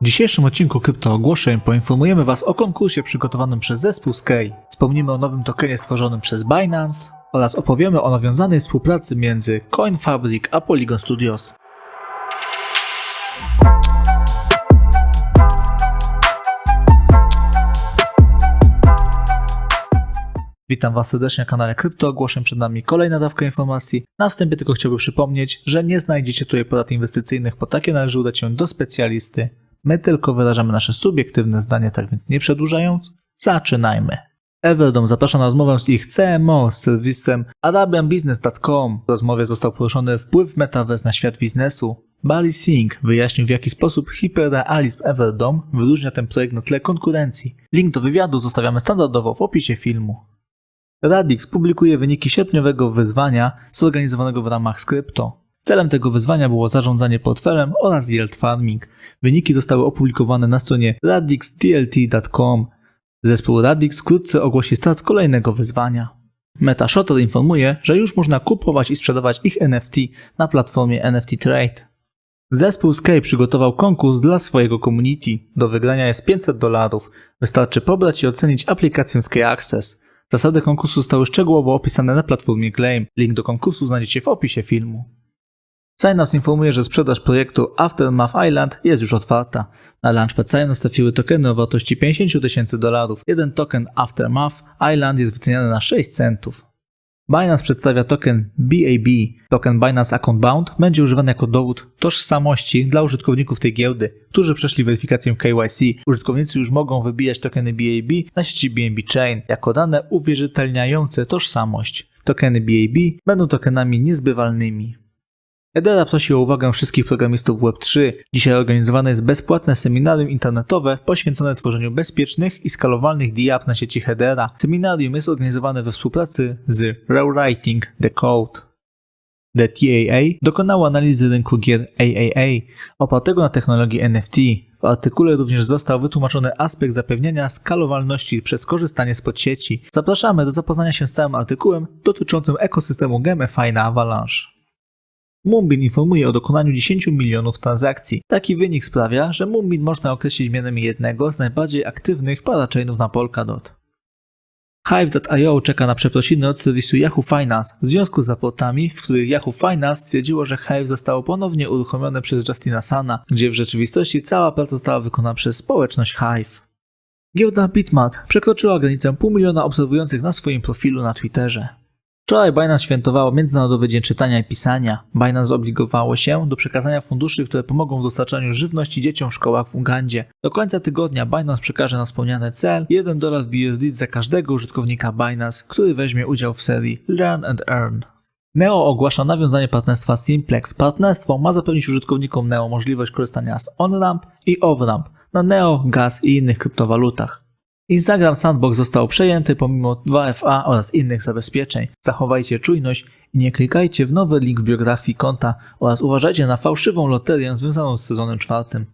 W dzisiejszym odcinku Krypto Ogłoszeń poinformujemy Was o konkursie przygotowanym przez zespół Sky. Wspomnimy o nowym tokenie stworzonym przez Binance oraz opowiemy o nawiązanej współpracy między CoinFabric a Polygon Studios. Witam Was serdecznie na kanale Krypto Ogłoszeń. Przed nami kolejna dawka informacji. Na wstępie tylko chciałbym przypomnieć, że nie znajdziecie tutaj porad inwestycyjnych, bo takie należy udać się do specjalisty. My tylko wyrażamy nasze subiektywne zdanie, tak więc nie przedłużając, zaczynajmy. Everdom zaprasza na rozmowę z ich CMO z serwisem arabianbusiness.com. W rozmowie został poruszony wpływ Metaverse na świat biznesu. Bali Singh wyjaśnił w jaki sposób hiperrealizm Everdom wyróżnia ten projekt na tle konkurencji. Link do wywiadu zostawiamy standardowo w opisie filmu. Radix publikuje wyniki sierpniowego wyzwania zorganizowanego w ramach Skrypto. Celem tego wyzwania było zarządzanie portfelem oraz yield farming. Wyniki zostały opublikowane na stronie radixdlt.com. Zespół Radix wkrótce ogłosi start kolejnego wyzwania. MetaShutter informuje, że już można kupować i sprzedawać ich NFT na platformie NFT Trade. Zespół Sky przygotował konkurs dla swojego community. Do wygrania jest 500 dolarów. Wystarczy pobrać i ocenić aplikację Sky Access. Zasady konkursu zostały szczegółowo opisane na platformie Claim. Link do konkursu znajdziecie w opisie filmu. Synapse informuje, że sprzedaż projektu Aftermath Island jest już otwarta. Na Launchpad Synapse trafiły tokeny o wartości 50 tysięcy dolarów. Jeden token Aftermath Island jest wyceniany na 6 centów. Binance przedstawia token BAB. Token Binance Account Bound będzie używany jako dowód tożsamości dla użytkowników tej giełdy, którzy przeszli weryfikację KYC. Użytkownicy już mogą wybijać tokeny BAB na sieci BNB Chain jako dane uwierzytelniające tożsamość. Tokeny BAB będą tokenami niezbywalnymi. Edera prosi o uwagę wszystkich programistów Web3. Dzisiaj organizowane jest bezpłatne seminarium internetowe poświęcone tworzeniu bezpiecznych i skalowalnych DApps na sieci Hedera. Seminarium jest organizowane we współpracy z Rewriting the Code. The TAA dokonała analizy rynku gier AAA opartego na technologii NFT. W artykule również został wytłumaczony aspekt zapewniania skalowalności przez korzystanie z podsieci. Zapraszamy do zapoznania się z całym artykułem dotyczącym ekosystemu GameFi na Avalanche. Moonbeam informuje o dokonaniu 10 milionów transakcji. Taki wynik sprawia, że Moonbeam można określić mianem jednego z najbardziej aktywnych parachainów na Polkadot. Hive.io czeka na przeprosiny od serwisu Yahoo Finance w związku z raportami, w których Yahoo Finance stwierdziło, że Hive zostało ponownie uruchomione przez Justina Sana, gdzie w rzeczywistości cała praca została wykonana przez społeczność Hive. Giełda Bitmart przekroczyła granicę pół miliona obserwujących na swoim profilu na Twitterze. Wczoraj Binance świętowało Międzynarodowy Dzień Czytania i Pisania. Binance zobligowało się do przekazania funduszy, które pomogą w dostarczaniu żywności dzieciom w szkołach w Ugandzie. Do końca tygodnia Binance przekaże na wspomniany cel 1 dolar w BUSD za każdego użytkownika Binance, który weźmie udział w serii Learn and Earn. Neo ogłasza nawiązanie partnerstwa Simplex. Partnerstwo ma zapewnić użytkownikom Neo możliwość korzystania z on-ramp i off-ramp na Neo, Gas i innych kryptowalutach. Instagram Sandbox został przejęty pomimo 2FA oraz innych zabezpieczeń. Zachowajcie czujność i nie klikajcie w nowy link w biografii konta oraz uważajcie na fałszywą loterię związaną z sezonem czwartym.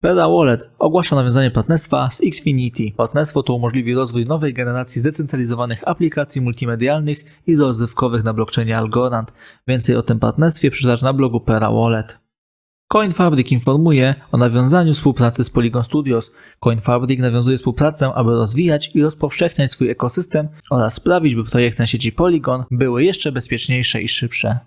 Pera Wallet ogłasza nawiązanie partnerstwa z Xfinity. Partnerstwo to umożliwi rozwój nowej generacji zdecentralizowanych aplikacji multimedialnych i rozrywkowych na blockchainie Algorand. Więcej o tym partnerstwie przeczytasz na blogu Pera Wallet. CoinFabric informuje o nawiązaniu współpracy z Polygon Studios. CoinFabric nawiązuje współpracę, aby rozwijać i rozpowszechniać swój ekosystem oraz sprawić, by projekty na sieci Polygon były jeszcze bezpieczniejsze i szybsze.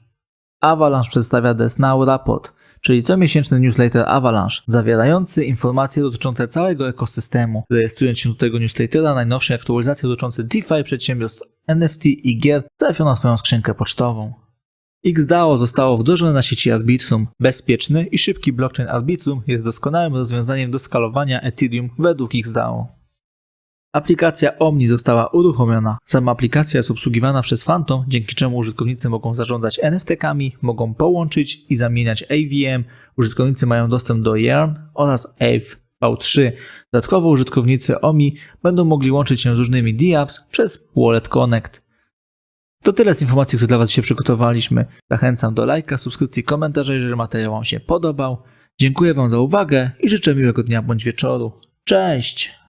Avalanche przedstawia The Now Raport, czyli comiesięczny newsletter Avalanche, zawierający informacje dotyczące całego ekosystemu. Rejestrując się do tego newslettera, najnowsze aktualizacje dotyczące DeFi, przedsiębiorstw NFT i gier trafią na swoją skrzynkę pocztową. XDAO zostało wdrożone na sieci Arbitrum. Bezpieczny i szybki blockchain Arbitrum jest doskonałym rozwiązaniem do skalowania Ethereum według XDAO. Aplikacja Omni została uruchomiona. Sama aplikacja jest obsługiwana przez Phantom, dzięki czemu użytkownicy mogą zarządzać NFT-kami, mogą połączyć i zamieniać AVM, użytkownicy mają dostęp do Yarn oraz Aave V3. Dodatkowo użytkownicy OMI będą mogli łączyć się z różnymi DApps przez Wallet Connect. To tyle z informacji, które dla Was dzisiaj przygotowaliśmy. Zachęcam do lajka, subskrypcji, komentarza, jeżeli materiał Wam się podobał. Dziękuję Wam za uwagę i życzę miłego dnia bądź wieczoru. Cześć!